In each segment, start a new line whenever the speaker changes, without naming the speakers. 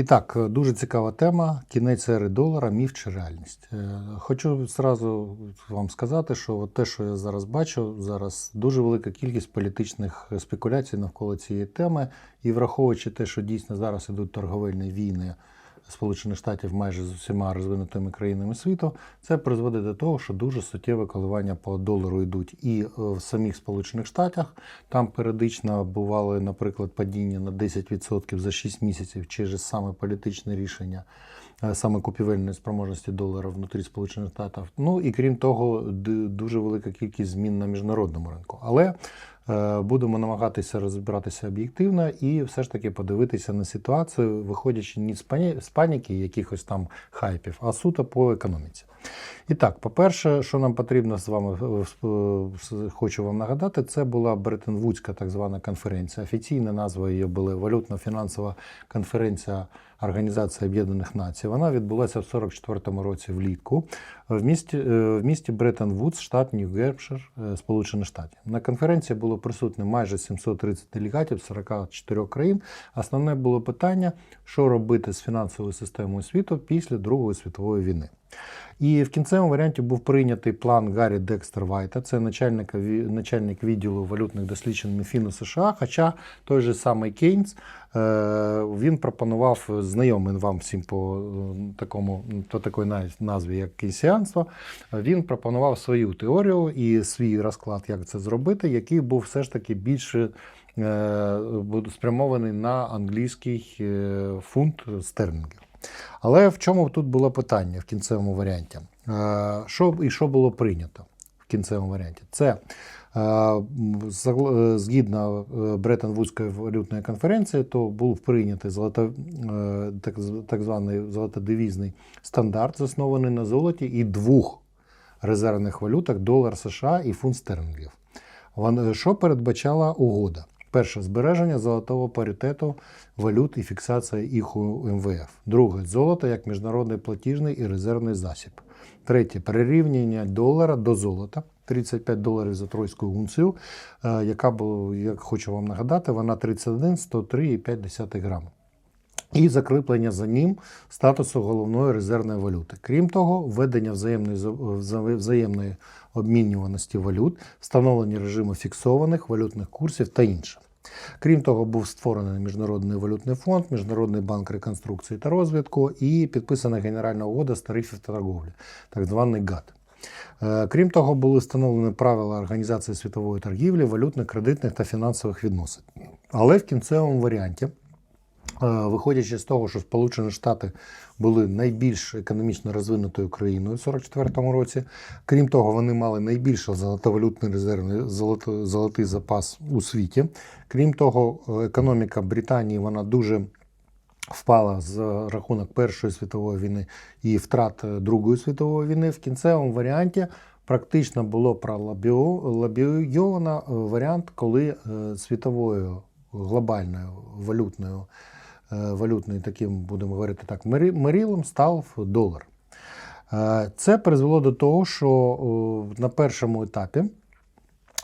І так, дуже цікава тема. Кінець ери долара, міф чи реальність. Е, Хочу зразу вам сказати, що те, що я зараз бачу, зараз дуже велика кількість політичних спекуляцій навколо цієї теми. І враховуючи те, що дійсно зараз ідуть торговельні війни Сполучених Штатів майже з усіма розвинутими країнами світу, це призводить до того, що дуже суттєве коливання по долару йдуть і е, в самих Сполучених Штатах. Там періодично бували, наприклад, падіння на 10% за 6 місяців через саме політичне рішення. е, Саме купівельної спроможності долара внутрі Сполучених Штатів. Ну і крім того, дуже велика кількість змін на міжнародному ринку. Але будемо намагатися розібратися об'єктивно і все ж таки подивитися на ситуацію, виходячи не з паніки, якихось там хайпів, а суто по економіці. І так, по-перше, що нам потрібно з вами е, е, хочу вам нагадати, це була Бреттон-Вудська так звана конференція. Офіційна назва її була валютно-фінансова конференція Організації Об'єднаних Націй. Вона відбулася в 44-му році влітку в місті, е, в місті Бреттон-Вудс, штат Нью-Гемпшир, е, Сполучених Штатів. На конференції було присутні майже 730 делегатів з 44 країн. Основне було питання, що робити з фінансовою системою світу після Другої світової війни. І в кінцевому варіанті був прийнятий план Гаррі Декстер Вайта, це начальник, начальник відділу валютних досліджень Мінфіну США. Хоча той же самий Кейнс е, він пропонував знайомий вам всім по е, такому по наз- назві, як кейсіанство. Він пропонував свою теорію і свій розклад, як це зробити, який був все ж таки більше е, спрямований на англійський фунт стерлінгів. Але в чому тут було питання в кінцевому варіанті? Е, Що і що було прийнято в кінцевому варіанті? Це е, е, згідно Бреттон-Вудської валютної конференції, то був прийнятий золото, так, так званий золотодевізний стандарт, заснований на золоті і двох резервних валютах долар США і фунт стерлінгів. Що передбачала угода? Перше збереження золотого паритету валют і фіксація їх у МВФ. Друге золото як міжнародний платіжний і резервний засіб. Третє перерівняння долара до золота. 35 доларів за тройську унцію, е, яка як хочу вам нагадати, вона 31 103,5 грами і закріплення за ним статусу головної резервної валюти. Крім того, введення взаємної взаємної обмінюваності валют, встановлення режиму фіксованих валютних курсів та інше. Крім того, був створений Міжнародний валютний фонд, Міжнародний банк реконструкції та розвитку і підписана Генеральна угода з тарифів та торговлі, так званий ГАТ. Е, Крім того, були встановлені правила Організації світової торгівлі, валютних, кредитних та фінансових відносин. Але в кінцевому варіанті Виходячи з того, що Сполучені Штати були найбільш економічно розвинутою країною в 44-му році. Крім того, вони мали найбільший золотовалютний резервний золото, золотий запас у світі. Крім того, е, економіка Британії вона дуже впала з рахунок Першої світової війни і втрат е, Другої світової війни. В кінцевому варіанті практично було пролобійовано е, варіант, коли е, світовою глобальною валютною е, валютною таким, будемо говорити так, мерилом став долар. Е, Це призвело до того, що на першому етапі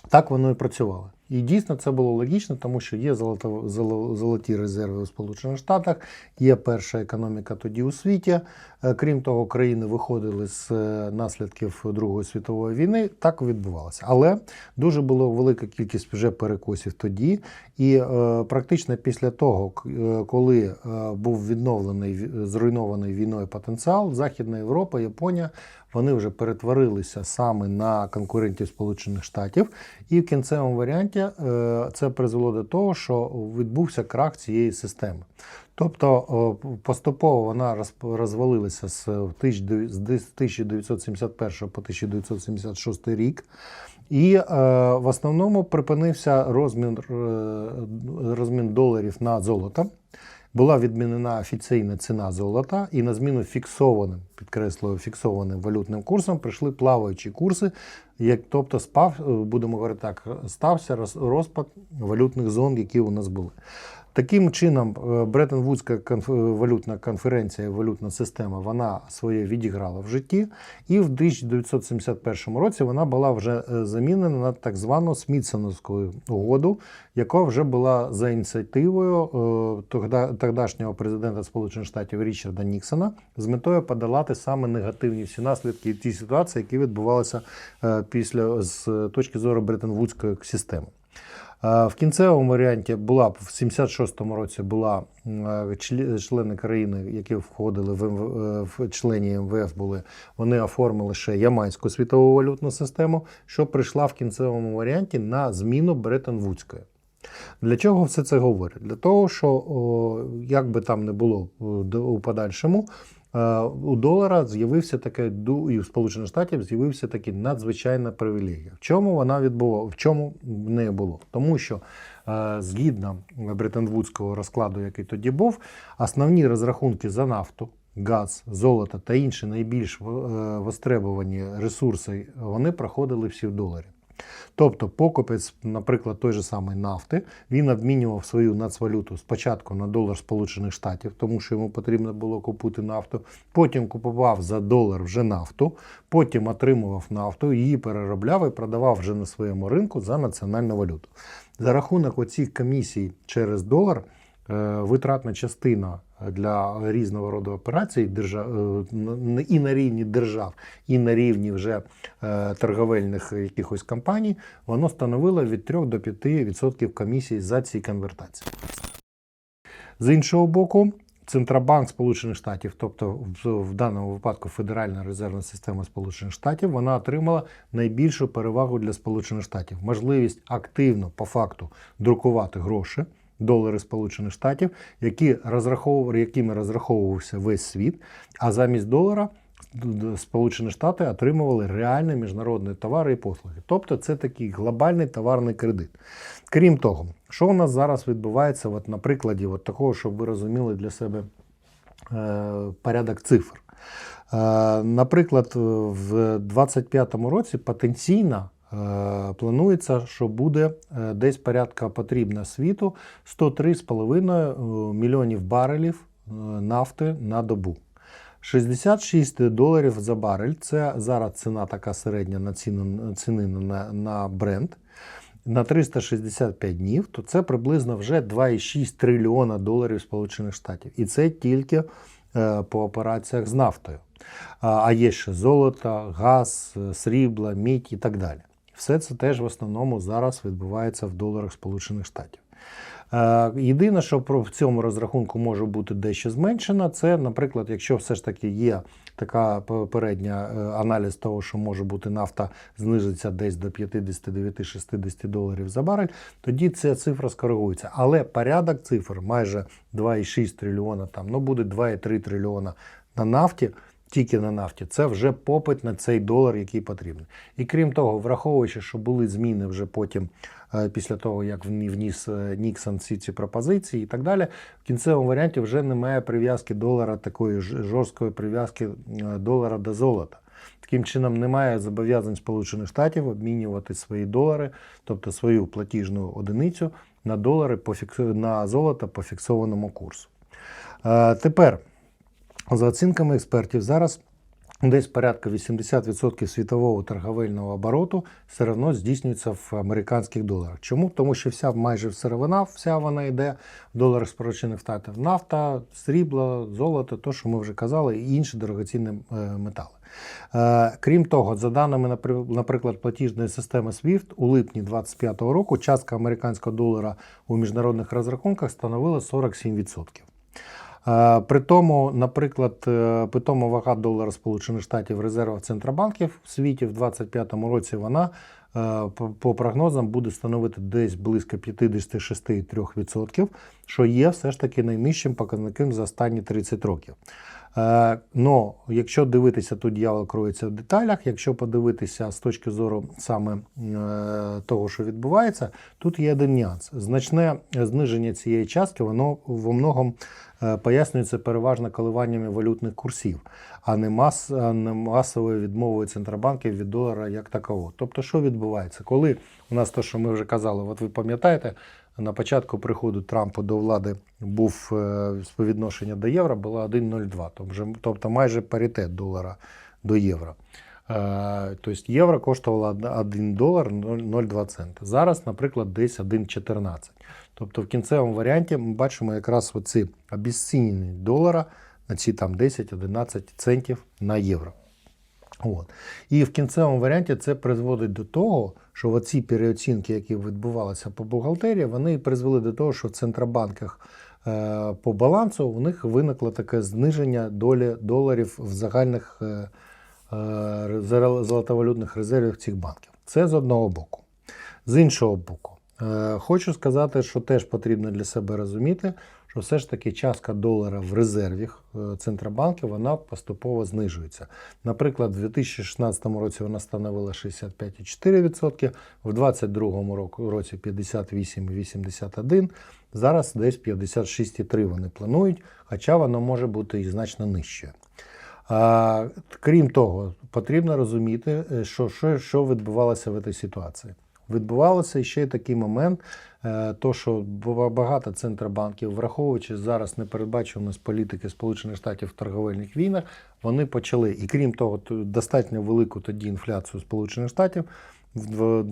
так воно і працювало. І дійсно це було логічно, тому що є золото, золо- золоті резерви у Сполучених Штатах, є перша економіка тоді у світі. Е, Крім того, країни виходили з е, наслідків Другої світової війни. Так відбувалося. Але дуже було велика кількість вже перекосів тоді. І е, практично після того, коли був відновлений ві- зруйнований війною потенціал, Західна Європа, Японія, вони вже перетворилися саме на конкурентів Сполучених Штатів. І в кінцевому варіанті е, це призвело до того, що відбувся крах цієї системи. Тобто поступово вона роз- розвалилася з 1900 з 1971 по 1976 рік. І е, в основному припинився розмін, е, розмін доларів на золото. Була відмінена офіційна ціна золота, і на зміну фіксованим, підкреслюю, фіксованим валютним курсом прийшли плаваючі курси, як, тобто спав, е, будемо говорити так, стався роз- розпад валютних зон, які у нас були. Таким чином, Бреттон-Вудська конф- валютна конференція, валютна система, вона своє відіграла в житті, і в 1971 році вона була вже е, замінена на так звану Смітсоновську угоду, яка вже була за ініціативою е, тогда- тогдашнього президента Сполучених Штатів Річарда Ніксона з метою подолати саме негативні всі наслідки ті ситуації, які відбувалися е, після з точки зору Бреттон-Вудської системи. Е, В кінцевому варіанті була в 76-му році була е, члени країни, які входили в, е, в члені МВФ, були вони оформили ще Ямайську світову валютну систему, що прийшла в кінцевому варіанті на зміну Бреттон-Вудської. Для чого все це говорять? Для того, що о, як би там не було до- у подальшому, е, у долара з'явився таке і у Сполучених Штатів з'явився таки надзвичайна привілегія. В чому вона відбувала? В чому в неї було? Тому що е, згідно Бреттон-Вудського розкладу, який тоді був, основні розрахунки за нафту. Газ, золото та інші найбільш е, востребувані ресурси вони проходили всі в доларі. Тобто покупець, наприклад, той же самий нафти, він обмінював свою нацвалюту спочатку на долар Сполучених Штатів, тому що йому потрібно було купити нафту. Потім купував за долар вже нафту, потім отримував нафту, її переробляв і продавав вже на своєму ринку за національну валюту. За рахунок оцих комісій через долар е, витратна частина для різного роду операцій е, і на рівні держав, і на рівні вже е, торговельних якихось компаній, воно становило від 3 до 5% комісій за ці конвертації. З іншого боку, Центробанк Сполучених Штатів, тобто в даному випадку Федеральна резервна система Сполучених Штатів, вона отримала найбільшу перевагу для Сполучених Штатів можливість активно по факту друкувати гроші. Долари Сполучених Штатів, які розраховували, якими розраховувався весь світ, а замість долара Сполучені Штати отримували реальні міжнародні товари і послуги. Тобто це такий глобальний товарний кредит. Крім того, що у нас зараз відбувається, от на прикладі от такого, щоб ви розуміли для себе е, порядок цифр. Е, наприклад, в 2025 році потенційно е, планується, що буде е, десь порядка потрібно світу 103,5 мільйонів барелів е, нафти на добу. 66 доларів за барель це зараз ціна така середня на ціну ціни на, на бренд. На 365 днів, то це приблизно вже 2,6 трильйона доларів Сполучених Штатів. І це тільки е, по операціях з нафтою. А, є ще золото, газ, е, срібло, мідь і так далі. Все це теж в основному зараз відбувається в доларах Сполучених Штатів. Е, Єдине, що в цьому розрахунку може бути дещо зменшено, це, наприклад, якщо все ж таки є така попередня е, аналіз того, що може бути нафта знижиться десь до 59-60 доларів за барель, тоді ця цифра скоригується. Але порядок цифр майже 2,6 трильйона, там, ну буде 2,3 трильйона на нафті. Тільки на нафті, це вже попит на цей долар, який потрібен. І крім того, враховуючи, що були зміни вже потім, е, після того, як вні- вніс е, Ніксон всі ці пропозиції і так далі, в кінцевому варіанті вже немає прив'язки долара, такої жорсткої прив'язки е, долара до золота. Таким чином, немає зобов'язань Сполучених Штатів обмінювати свої долари, тобто свою платіжну одиницю на долари на золото по фіксованому курсу. Тепер. За оцінками експертів, зараз десь порядка 80% світового торговельного обороту все одно здійснюється в американських доларах. Чому? Тому що вся майже сировина, вся вона йде в доларах Сполучених Штатів. Нафта, срібло, золото, то, що ми вже казали, і інші дорогоцінні е, метали. Е, Крім того, за даними, наприклад, платіжної системи SWIFT, у липні 2025 року частка американського долара у міжнародних розрахунках становила 47%. Е, При тому, наприклад, е, питома вага долара Сполучених Штатів в резервах Центробанків в світі в 2025 році вона е, по- прогнозам буде становити десь близько 56,3%, що є все ж таки найнижчим показником за останні 30 років. Е, Но якщо дивитися, тут дьявол кроється в деталях. Якщо подивитися з точки зору саме е, того, що відбувається, тут є один нюанс. Значне зниження цієї частки, воно во многом е, пояснюється переважно коливаннями валютних курсів, а не, мас, не масовою відмовою центробанків від долара як такового. Тобто, що відбувається? Коли у нас те, що ми вже казали, от ви пам'ятаєте, на початку приходу Трампа до влади був е, співвідношення до євро було 1,02, тобто, тобто майже паритет долара до євро. Е, Тобто євро коштувало 1 долар 0,02 цента. Зараз, наприклад, десь 1,14. Тобто в кінцевому варіанті ми бачимо якраз оці обіцінені долара на ці там 10-11 центів на євро. От. І в кінцевому варіанті це призводить до того, що оці переоцінки, які відбувалися по бухгалтерії, вони призвели до того, що в центробанках е, по балансу у них виникло таке зниження долі доларів в загальних е, е, золотовалютних резервах цих банків. Це з одного боку. З іншого боку, хочу сказати, що теж потрібно для себе розуміти, що все ж таки частка долара в резерві е, центробанків вона поступово знижується. Наприклад, в 2016 році вона становила 65,4%, в 2022 році 58,81%, зараз десь 56,3% вони планують, хоча воно може бути і значно нижче. А, крім того, потрібно розуміти, е, що, що, що відбувалося в цій ситуації. Відбувалося ще й такий момент, то що багато центробанків, враховуючи зараз непередбачуваність політики Сполучених Штатів в торговельних війнах, вони почали, і крім того, достатньо велику тоді інфляцію Сполучених Штатів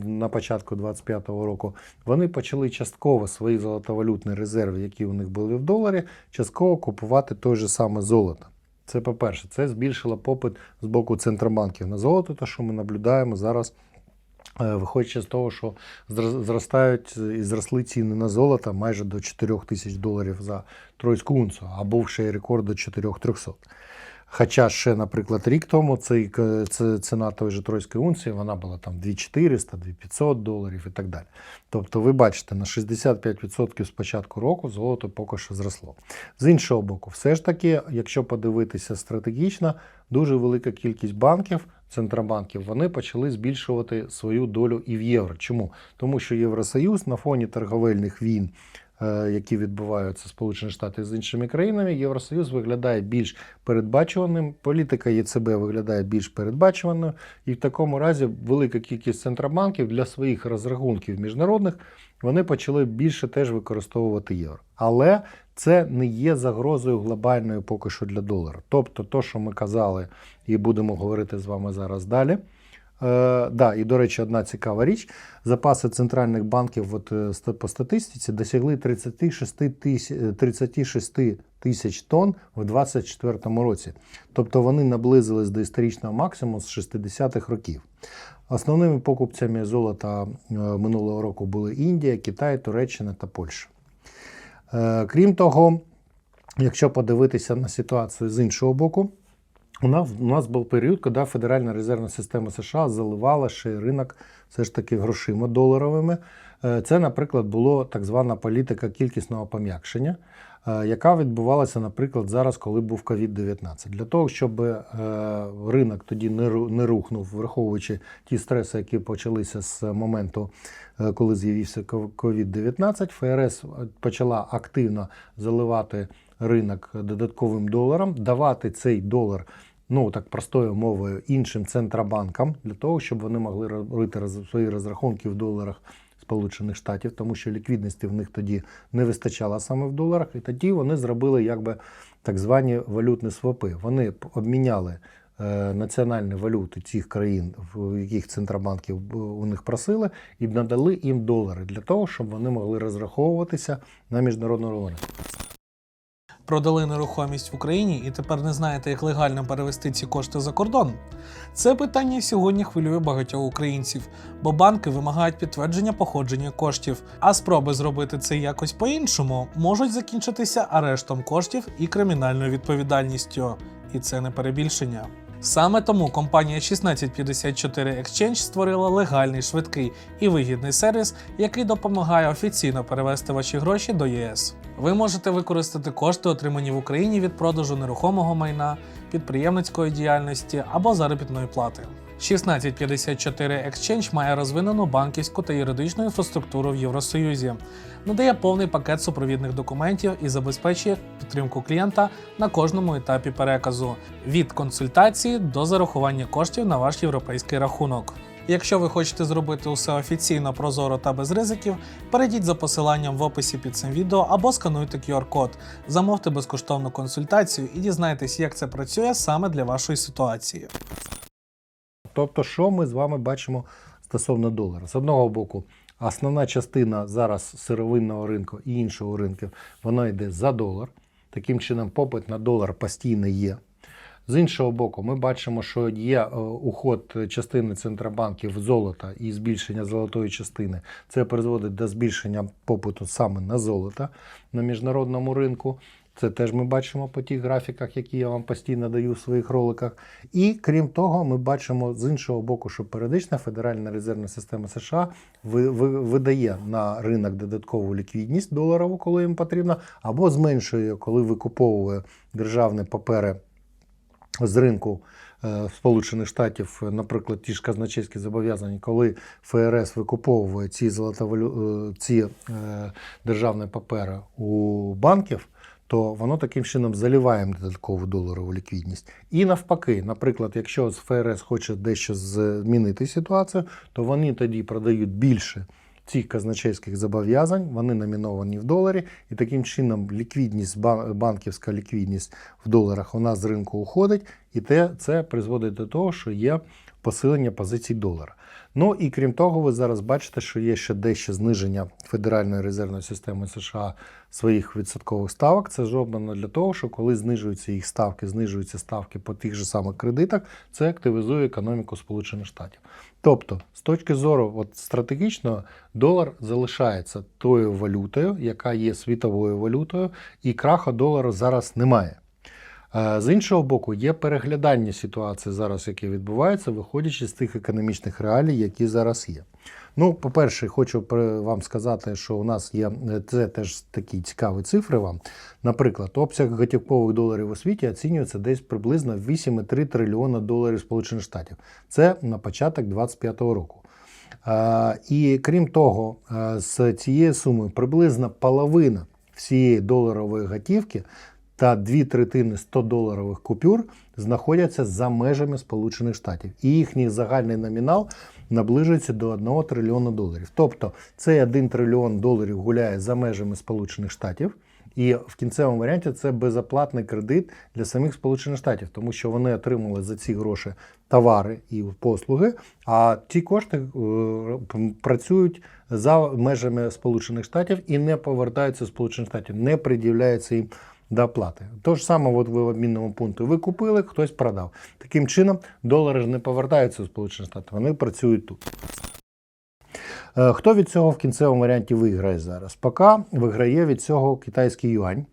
на початку 25-го року, вони почали частково свої золотовалютні резерви, які у них були в доларі, частково купувати той же саме золото. Це по-перше, це збільшило попит з боку центробанків на золото, те, що ми наблюдаємо зараз, е, виходячи з того, що зростають і зросли ціни на золото майже до 4 тисяч доларів за тройську унцію, а був ще й рекорд до 4300. Хоча ще, наприклад, рік тому цей, це ціна тої же тройської унції, вона була там 2400, 2500 доларів і так далі. Тобто, ви бачите, на 65% з початку року золото поки що зросло. З іншого боку, все ж таки, якщо подивитися стратегічно, дуже велика кількість банків, центробанків, вони почали збільшувати свою долю і в євро. Чому? Тому що Євросоюз на фоні торговельних війн, які відбуваються Сполучені Штати з іншими країнами, Євросоюз виглядає більш передбачуваним, політика ЄЦБ виглядає більш передбачуваною, і в такому разі велика кількість центробанків для своїх розрахунків міжнародних вони почали більше теж використовувати євро. Але це не є загрозою глобальною поки що для долара. Тобто, то, що ми казали, і будемо говорити з вами зараз далі. Е, да, і до речі, одна цікава річ: запаси центральних банків от, е, по статистиці досягли 36 тисяч, 36 тисяч тонн в 2024 році. Тобто вони наблизились до історичного максимуму з 60-х років. Основними покупцями золота е, минулого року були Індія, Китай, Туреччина та Польща. Е, Крім того, якщо подивитися на ситуацію з іншого боку, у нас, у нас був період, коли Федеральна резервна система США заливала ще ринок все ж таки грошима доларовими. Е, Це, наприклад, було так звана політика кількісного пом'якшення, е, яка відбувалася, наприклад, зараз, коли був COVID-19. Для того, щоб е, ринок тоді не ру- не рухнув, враховуючи ті стреси, які почалися з моменту, коли з'явився COVID-19, ФРС почала активно заливати ринок додатковим доларом, давати цей долар, ну так простою мовою, іншим центробанкам для того, щоб вони могли робити свої розрахунки в доларах Сполучених Штатів, тому що ліквідності в них тоді не вистачало саме в доларах, і тоді вони зробили якби так звані валютні свопи. Вони обміняли е, національні валюти цих країн, в яких центробанків у них просили, і надали їм долари для того, щоб вони могли розраховуватися на міжнародному ринку.
Продали нерухомість в Україні і тепер не знаєте, як легально перевести ці кошти за кордон? Це питання сьогодні хвилює багатьох українців, бо банки вимагають підтвердження походження коштів, а спроби зробити це якось по-іншому можуть закінчитися арештом коштів і кримінальною відповідальністю. І це не перебільшення. Саме тому компанія 1654 Exchange створила легальний, швидкий і вигідний сервіс, який допомагає офіційно перевести ваші гроші до ЄС. Ви можете використати кошти, отримані в Україні від продажу нерухомого майна, підприємницької діяльності або заробітної плати. 1654 Exchange має розвинену банківську та юридичну інфраструктуру в Євросоюзі, надає повний пакет супровідних документів і забезпечує підтримку клієнта на кожному етапі переказу від консультації до зарахування коштів на ваш європейський рахунок. Якщо ви хочете зробити усе офіційно, прозоро та без ризиків, перейдіть за посиланням в описі під цим відео або скануйте QR-код, замовте безкоштовну консультацію і дізнайтесь, як це працює саме для вашої ситуації.
Тобто, що ми з вами бачимо стосовно долара? З одного боку, основна частина зараз сировинного ринку і іншого ринку, вона йде за долар. Таким чином, попит на долар постійно є. З іншого боку, ми бачимо, що є е, уход частини центробанків в золото і збільшення золотої частини. Це призводить до збільшення попиту саме на золото на міжнародному ринку. Це теж ми бачимо по тих графіках, які я вам постійно даю в своїх роликах. І крім того, ми бачимо з іншого боку, що періодична Федеральна резервна система США ви- ви- видає на ринок додаткову ліквідність доларову, коли їм потрібно, або зменшує, коли викуповує державні папери з ринку е, Сполучених Штатів, наприклад, ті ж казначейські зобов'язання, коли ФРС викуповує ці золотовалю... е, ці е, державні папери у банків, то воно таким чином заливає додаткову доларову ліквідність. І навпаки, наприклад, якщо з ФРС хоче дещо змінити ситуацію, то вони тоді продають більше цих казначейських зобов'язань, вони номіновані в доларі, і таким чином ліквідність, банківська ліквідність в доларах нас з ринку уходить, і те, це призводить до того, що є посилення позицій долара. Ну і крім того, ви зараз бачите, що є ще дещо зниження Федеральної резервної системи США своїх відсоткових ставок. Це зроблено для того, що коли знижуються їх ставки, знижуються ставки по тих же самих кредитах, це активізує економіку Сполучених Штатів. Тобто, з точки зору от, стратегічного, долар залишається тою валютою, яка є світовою валютою, і краха долару зараз немає. Е, З іншого боку, є переглядання ситуації зараз, яке відбувається, виходячи з тих економічних реалій, які зараз є. Ну, по-перше, хочу вам сказати, що у нас є е, це теж такі цікаві цифри вам. Наприклад, обсяг готівкових доларів у світі оцінюється десь приблизно 8,3 трильйона доларів Сполучених Штатів. Це на початок 2025 року. Е, І крім того, з цієї суми приблизно половина всієї доларової готівки та дві третини 100 доларових купюр знаходяться за межами Сполучених Штатів, і їхній загальний номінал наближується до 1 трильйона доларів. Тобто цей 1 трильйон доларів гуляє за межами Сполучених Штатів. І в кінцевому варіанті це безоплатний кредит для самих Сполучених Штатів, тому що вони отримали за ці гроші товари і послуги, а ті кошти е, працюють за межами Сполучених Штатів і не повертаються Сполучених Штатів, не пред'являється їм до оплати. То ж саме, от ви в обмінному пункті ви купили, хтось продав. Таким чином, долари ж не повертаються в Сполучені Штати, вони працюють тут. Е, Хто від цього в кінцевому варіанті виграє зараз? Поки виграє від цього китайський юань.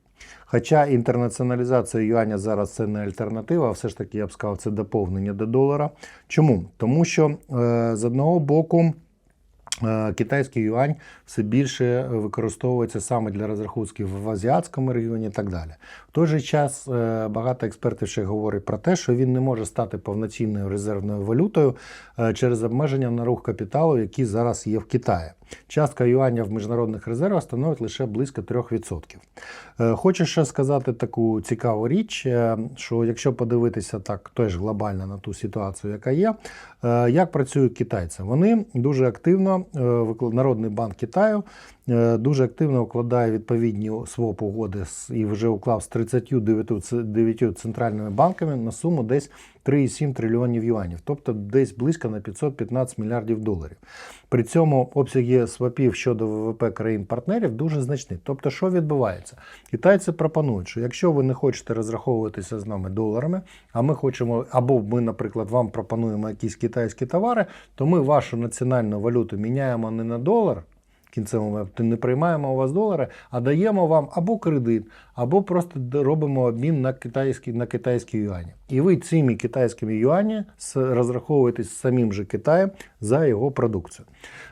Хоча інтернаціоналізація юаня зараз це не альтернатива, а все ж таки я б сказав, це доповнення до долара. Чому? Тому що е, з одного боку. Е, Китайський юань все більше використовується саме для розрахунків в азіатському регіоні і так далі. В той же час е, багато експертів ще говорять про те, що він не може стати повноцінною резервною валютою е, через обмеження на рух капіталу, які зараз є в Китаї. Частка юаня в міжнародних резервах становить лише близько 3%. Е, Хочу ще сказати таку цікаву річ, е, що якщо подивитися так теж глобально на ту ситуацію, яка є, е, як працюють китайці? Вони дуже активно, Народний банк Китаю дуже активно укладає відповідні своп угоди і вже уклав з 39 центральними банками на суму десь 3,7 трильйонів юанів, тобто десь близько на 515 мільярдів доларів. При цьому обсяги свопів щодо ВВП країн-партнерів дуже значні. Тобто, що відбувається? Китайці пропонують, що якщо ви не хочете розраховуватися з нами доларами, а ми хочемо, або ми, наприклад, вам пропонуємо якісь китайські товари, то ми вашу національну валюту міняємо не на долар. Кінцевому випадку не приймаємо у вас долари, а даємо вам або кредит, або просто робимо обмін на китайські, на китайські юані. І ви цими китайськими юані розраховуєтесь з самим же Китаєм за його продукцію.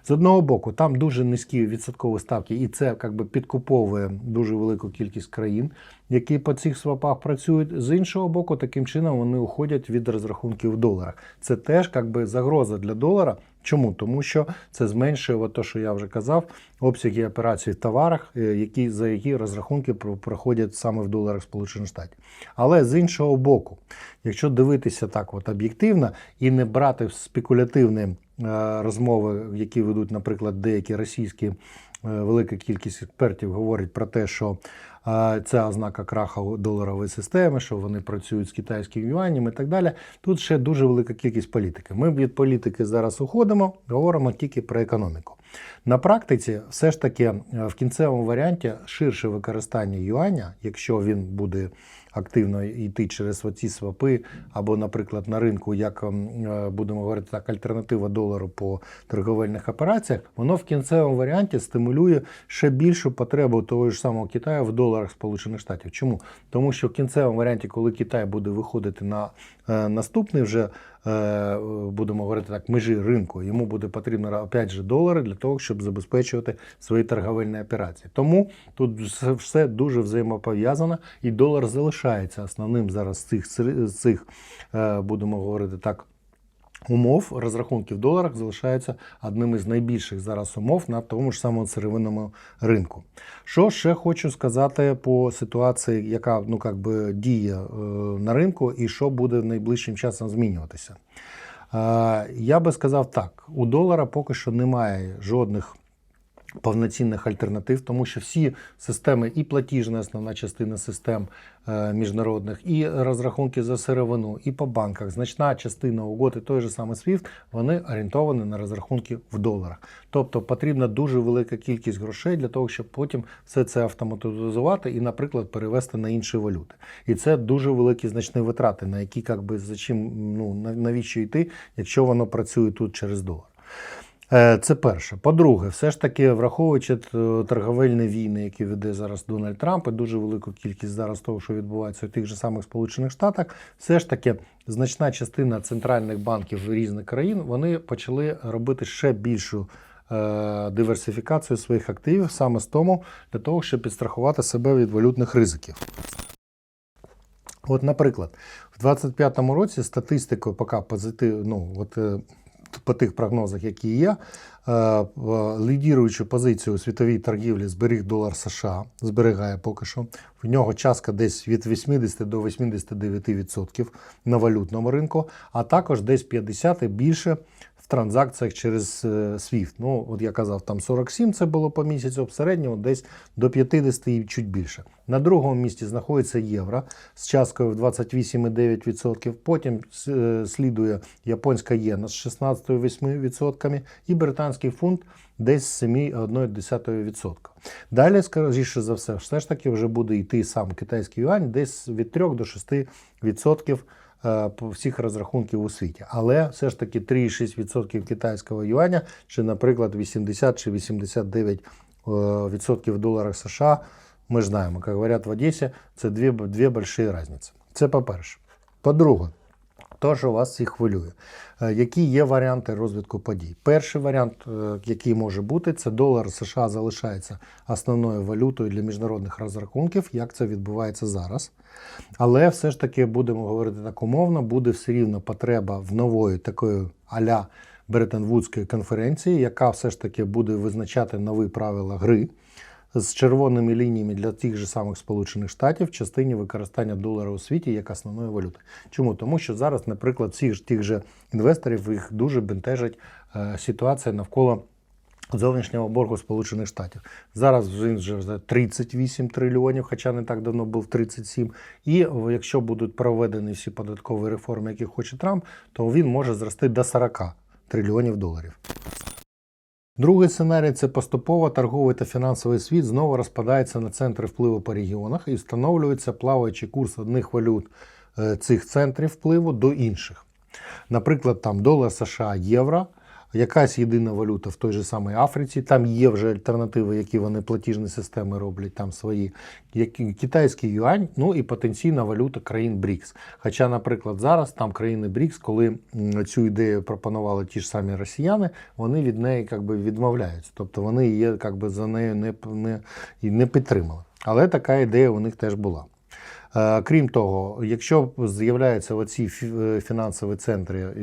З одного боку, там дуже низькі відсоткові ставки, і це якби підкуповує дуже велику кількість країн, які по цих свапах працюють. З іншого боку, таким чином вони уходять від розрахунків в доларах. Це теж якби загроза для долара, Чому? Тому що це зменшує, от те, що я вже казав, обсяги операцій в товарах, е, які, за які розрахунки проходять саме в доларах Сполучених Штатів. Але з іншого боку, якщо дивитися так от об'єктивно і не брати спекулятивні е, розмови, які ведуть, наприклад, деякі російські е, велика кількість експертів говорить про те, що це ознака краху доларової системи, що вони працюють з китайським юанем і так далі. Тут ще дуже велика кількість політики. Ми від політики зараз уходимо, говоримо тільки про економіку. На практиці, все ж таки, е, в кінцевому варіанті ширше використання юаня, якщо він буде активно йти через оці свапи, або, наприклад, на ринку, як ем, е, будемо говорити так, альтернатива долару по торговельних операціях, воно в кінцевому варіанті стимулює ще більшу потребу того ж самого Китаю в доларах Сполучених Штатів. Чому? Тому що в кінцевому варіанті, коли Китай буде виходити на е, наступний вже е, будемо говорити так, межі ринку, йому буде потрібно опять же долари для того, щоб забезпечувати свої торговельні операції. Тому тут все, дуже взаємопов'язано, і долар залишається основним зараз цих, цих е, будемо говорити так. Умов розрахунків в доларах залишаються одним із найбільших зараз умов на тому ж самому сировинному ринку. Що ще хочу сказати по ситуації, яка ну як би діє е, на ринку, і що буде найближчим часом змінюватися. Е, я би сказав так: у долара поки що немає жодних повноцінних альтернатив, тому що всі системи, і платіжна основна частина систем е, міжнародних, і розрахунки за сировину, і по банках, значна частина угод і той же самий SWIFT, вони орієнтовані на розрахунки в доларах. Тобто потрібна дуже велика кількість грошей для того, щоб потім все це автоматизувати і, наприклад, перевести на інші валюти. І це дуже великі значні витрати, на які як би за чим ну на- навіщо йти, якщо воно працює тут через долар. Е, Це перше. По-друге, все ж таки, враховуючи торговельні війни, які веде зараз Дональд Трамп, і дуже велику кількість зараз того, що відбувається у тих же самих Сполучених Штатах, все ж таки значна частина центральних банків різних країн вони почали робити ще більшу. е, Диверсифікацію своїх активів саме з тому для того, щоб підстрахувати себе від валютних ризиків. От, наприклад, в 2025 році статистикою поки позитив, ну, от, е, по тих прогнозах, які є, е, лідіруючу позицію у світовій торгівлі зберіг долар США, зберігає поки що. В нього частка десь від 80 до 89% на валютному ринку, а також десь 50 і більше в транзакціях через е, SWIFT. Ну, от я казав, там 47 це було по місяцю, в середньому десь до 50 і чуть більше. На другому місці знаходиться євро з часткою в 28,9%. Потім е, слідує японська єна з 16,8% і британський фунт десь з 7,1%. Далі, скоріше за все, все ж таки вже буде йти сам китайський юань десь від 3 до 6% е, по всіх розрахунків у світі. Але все ж таки 3,6% китайського юаня, чи, наприклад, 80 чи 89% е, в доларах США, ми знаємо, як говорять в Одесі, це дві, дві великі різниці. Це по-перше. По-друге, то, що вас всіх хвилює. Е, Які є варіанти розвитку подій? Перший варіант, е, який може бути, це долар США залишається основною валютою для міжнародних розрахунків, як це відбувається зараз. Але все ж таки будемо говорити так умовно, буде все рівно потреба в нової такої аля Бреттон-Вудської конференції, яка все ж таки буде визначати нові правила гри з червоними лініями для тих же самих Сполучених Штатів в частині використання долара у світі як основної валюти. Чому? Тому що зараз, наприклад, всіх ж тих же інвесторів їх дуже бентежить е, ситуація навколо. Зовнішнього боргу Сполучених Штатів зараз він вже за 38 трильйонів, хоча не так давно був 37. І якщо будуть проведені всі податкові реформи, які хоче Трамп, то він може зрости до 40 трильйонів доларів. Другий сценарій це поступово торговий та фінансовий світ знову розпадається на центри впливу по регіонах і встановлюється плаваючий курс одних валют е, цих центрів впливу до інших. Наприклад, там долар США, євро, якась єдина валюта в той же самій Африці. Там є вже альтернативи, які вони платіжні системи роблять там свої. Які- Китайський юань, ну і потенційна валюта країн БРІКС. Хоча, наприклад, зараз там країни БРІКС, коли цю ідею пропонували ті ж самі росіяни, вони від неї як би, відмовляються. Тобто вони її як би, за нею не, не, не підтримали. Але така ідея у них теж була. Е, Крім того, якщо з'являються оці е, фінансові центри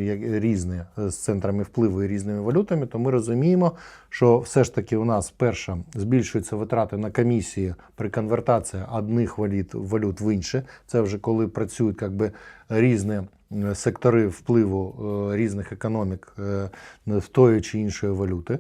різні е, з центрами впливу і різними валютами, то ми розуміємо, що все ж таки у нас перше збільшуються витрати на комісії при конвертації одних валют, валют в інші. Це вже коли працюють якби різні сектори впливу різних економік в тої чи іншої валюти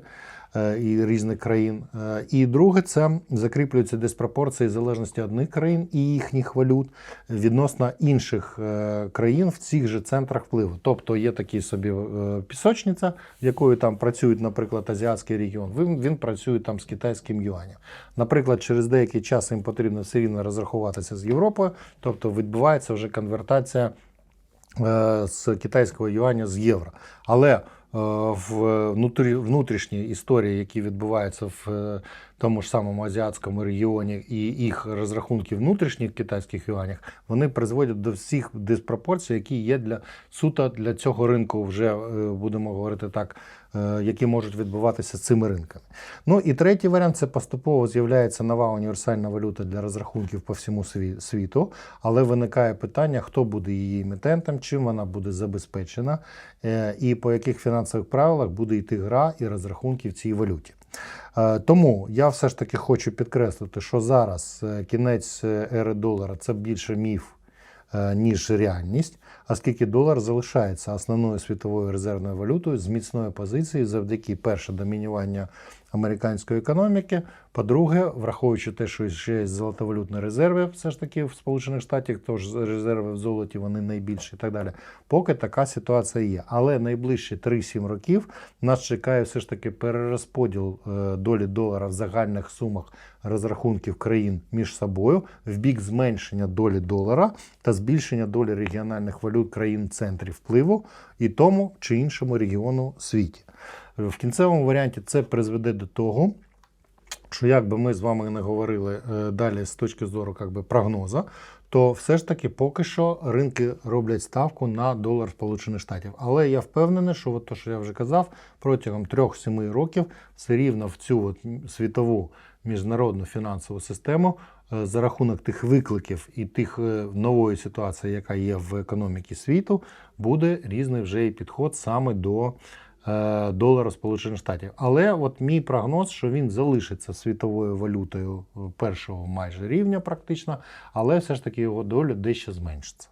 і різних країн. Е, І друге, це закріплюються диспропорції залежності одних країн і їхніх валют відносно інших е, країн в цих же центрах впливу. Тобто є такі собі е, пісочниця, якою там працюють, наприклад, азіатський регіон. Він, він працює там з китайським юанем. Наприклад, через деякий час їм потрібно все рівно розрахуватися з Європою, тобто відбувається вже конвертація е, з китайського юаня з євро. Але е, в внутрі, внутрішній історії, які відбуваються в е, тому ж самому азіатському регіоні, і їх розрахунки внутрішніх китайських юанях, вони призводять до всіх диспропорцій, які є для суто для цього ринку, вже е, будемо говорити так, е, які можуть відбуватися цими ринками. Ну і третій варіант це поступово з'являється нова універсальна валюта для розрахунків по всьому світу, але виникає питання, хто буде її емітентом, чим вона буде забезпечена, е, і по яких фінансових правилах буде йти гра і розрахунки в цій валюті. Е, Тому я все ж таки хочу підкреслити, що зараз е, кінець е, ери долара це більше міф, ніж реальність, оскільки долар залишається основною світовою резервною валютою з міцною позицією завдяки перше домінювання американської економіки. По-друге, враховуючи те, що ще є золотовалютні резерви, все ж таки в Сполучених Штатах, тож резерви в золоті вони найбільші і так далі. Поки така ситуація є. Але найближчі 3-7 років нас чекає все ж таки перерозподіл е, долі долара в загальних сумах розрахунків країн між собою в бік зменшення долі долара та збільшення долі регіональних валют країн центрів впливу і тому чи іншому регіону світі. В кінцевому варіанті це призведе до того, що як би ми з вами не говорили е, далі з точки зору як би, прогноза, то все ж таки поки що ринки роблять ставку на долар Сполучених Штатів. Але я впевнений, що от то, що я вже казав, протягом 3-7 років все рівно в цю от світову міжнародну фінансову систему е, за рахунок тих викликів і тих е, нової ситуації, яка є в економіці світу, буде різний вже і підход саме до долара Сполучених Штатів. Але от мій прогноз, що він залишиться світовою валютою е, першого майже рівня, практично, але все ж таки його доля дещо зменшиться.